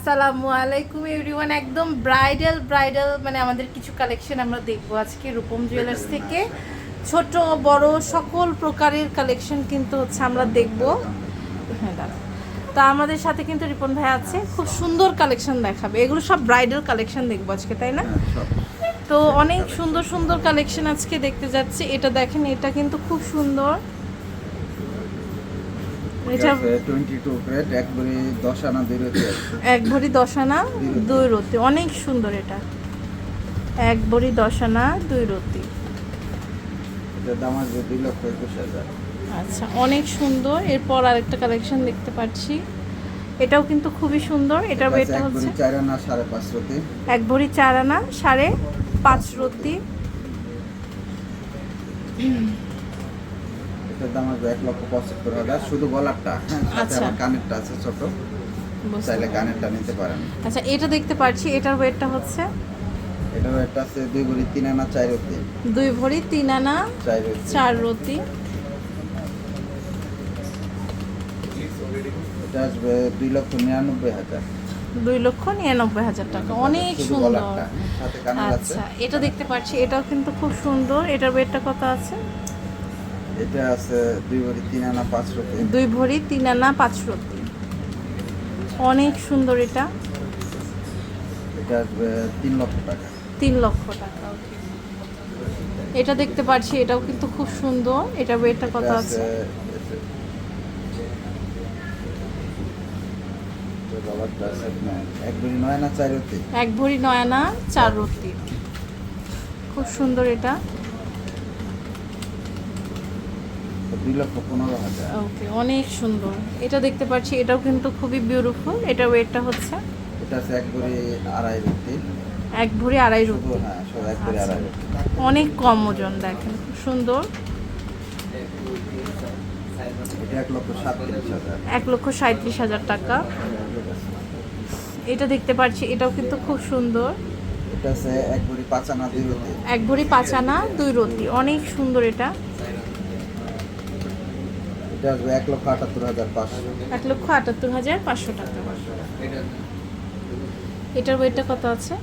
আসসালামু আলাইকুম এভরিওয়ান একদম ব্রাইডাল ব্রাইডাল মানে আমাদের কিছু কালেকশন আমরা দেখব আজকে রূপম জুয়েলার্স থেকে। ছোট বড় সকল প্রকারের কালেকশন কিন্তু হচ্ছে আমরা দেখব। হ্যাঁ দাঁড়াও। তা আমাদের সাথে কিন্তু রিপন ভাই আছে খুব সুন্দর কালেকশন দেখাবে। এগুলো সব ব্রাইডাল কালেকশন দেখব আজকে তাই না? তো অনেক সুন্দর সুন্দর কালেকশন আজকে দেখতে যাচ্ছি। এটা দেখেন এটা কিন্তু খুব সুন্দর। এটা আনা দুই রতি এক ভরি দশ আনা দুই রতি অনেক সুন্দর এটা। এক ভরি দশ আনা দুই রতি। এটার দাম আসবে দুই লক্ষ একুশ হাজার। আচ্ছা অনেক সুন্দর। এরপর আরেকটা কালেকশন দেখতে পাচ্ছি। এটাও কিন্তু খুবই সুন্দর। এটার এটা হচ্ছে চার আনা সাড়ে পাঁচ রতি। এক ভরি চার আনা সাড়ে পাঁচ রতি। এটার দাম আসবে এক লক্ষ পঁচাত্তর হাজার। শুধু গলারটা হ্যাঁ আচ্ছা। কানেরটা আছে ছোট। চাইলে। কানেরটা নিতে পারেন। আচ্ছা এটা দেখতে পাচ্ছি এটার ওয়েটটা হচ্ছে? এটার ওয়েটটা আছে দুই ভরি তিন আনা চার রতি। দুই ভরি তিন আনা চার রতি। এটা আসবে দুই লক্ষ নিরানব্বই হাজার। দুই লক্ষ নিরানব্বই হাজার টাকা। অনেক সুন্দর। হ্যাঁ, আচ্ছা এটা দেখতে পাচ্ছি এটাও কিন্তু খুব সুন্দর। এটার ওয়েটটা কত আছে? এটা আছে দুই ভরি তিন আনা পাঁচ রতি। দুই ভরি তিন আনা পাঁচ রতি। অনেক সুন্দর এটা। এটা আসবে তিন লক্ষ টাকা। তিন লক্ষ টাকা এটা দেখতে পাচ্ছি এটাও কিন্তু খুব সুন্দর। এটার ওয়েটটা কত এটা আছে এক ভরি নয় এক ভরি আনা চার রতি। খুব সুন্দর এটা তো দুই লক্ষ পনেরো হাজার। ওকে অনেক সুন্দর। এটা দেখতে পাচ্ছি এটাও কিন্তু খুবই বিউটিফুল এটার ওয়েটটা হচ্ছে? এটা আছে এক ভরি আড়াই রতি এক ভরি আড়াই রতি হ্যাঁ এক ভরি আচ্ছা। আড়াই রতি অনেক কম ওজন দেখেন খুব সুন্দর। এক লক্ষ সাঁত্রিশ হাজার। টাকা। এটা দেখতে পাচ্ছি এটাও কিন্তু খুব সুন্দর। এক ভরি পাঁচ আনা দুই রতি এক ভরি পাঁচ আনা দুই রতি অনেক সুন্দর এটা। এটা আসবে এক লক্ষ আটাত্তর হাজার পাঁচশো। এক লক্ষ আটাত্তর হাজার পাঁচশো টাকা। এটার ওয়েটটা কত আছে?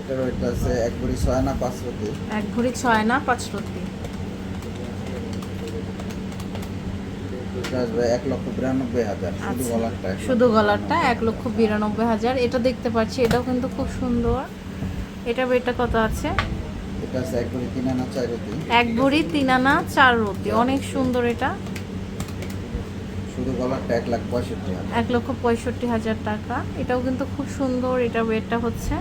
এটার ওইটা আছে এক ভরি ছয় আনা পাঁচ রতি। এক ভরি ছয় আনা পাঁচ রতি। আসবে এক লক্ষ বিরানব্বই হাজার। শুধু আচ্ছা। গলারটা এক শুধু গলারটা এক লক্ষ বিরানব্বই হাজার। এটা দেখতে পাচ্ছি এটাও কিন্তু খুব সুন্দর। এটার ওয়েটটা কত আছে? এটা আছে এক ভরি তিন আনা চার রতি এক ভরি তিন আনা চার রতি অনেক সুন্দর এটা। শুধু গলারটা এক লাখ পঁয়ষট্টি এক লক্ষ পঁয়ষট্টি হাজার টাকা। এটাও কিন্তু খুব সুন্দর এটা ওয়েটটা হচ্ছে।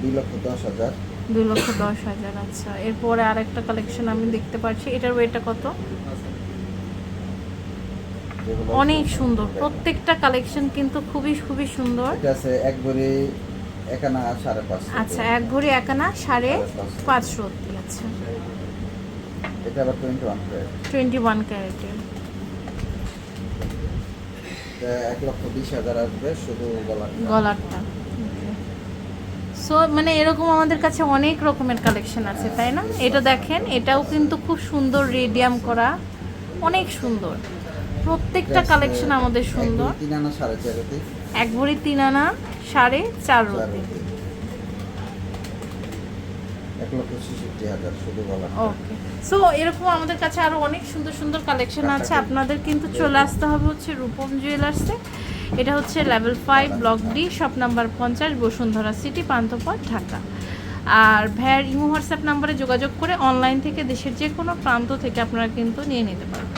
দুই লক্ষ দশ হাজার। দুই লক্ষ দশ হাজার আচ্ছা। এরপরে আরেকটা কালেকশন আমি দেখতে পাচ্ছি। এটার ওয়েটটা কত? অনেক সুন্দর। প্রত্যেকটা কালেকশন কিন্তু খুবই খুবই সুন্দর। এটা আছে এক ভরি এক আনা সাড়ে পাঁচ রতি। আচ্ছা এক ভরি একানা সাড়ে পাঁচ রতি আচ্ছা। এটা আবার twenty one price twenty one ক্যারেটের এক লক্ষ বিশ হাজার আসবে শুধু গলার গলারটা সো মানে এরকম আমাদের কাছে অনেক রকমের কালেকশন আছে তাই না? এটা দেখেন এটাও কিন্তু খুব সুন্দর রেডিয়াম করা অনেক সুন্দর। প্রত্যেকটা কালেকশন আমাদের সুন্দর। তিন আনা সাড়ে চার এক ভরি তিন আনা সাড়ে চার গলার ওকে সো এরকম আমাদের কাছে আরও অনেক সুন্দর সুন্দর কালেকশন আছে। আপনাদের কিন্তু চলে আসতে হবে হচ্ছে রূপম জুয়েলার্সে এটা হচ্ছে level five block D shop number পঞ্চাশ বসুন্ধরা সিটি পান্থপথ ঢাকা। আর ভ্যার ইমো হোয়াটসঅ্যাপ নাম্বারে যোগাযোগ করে অনলাইন থেকে দেশের যে কোনো প্রান্ত থেকে আপনারা কিন্তু নিয়ে নিতে পারবেন।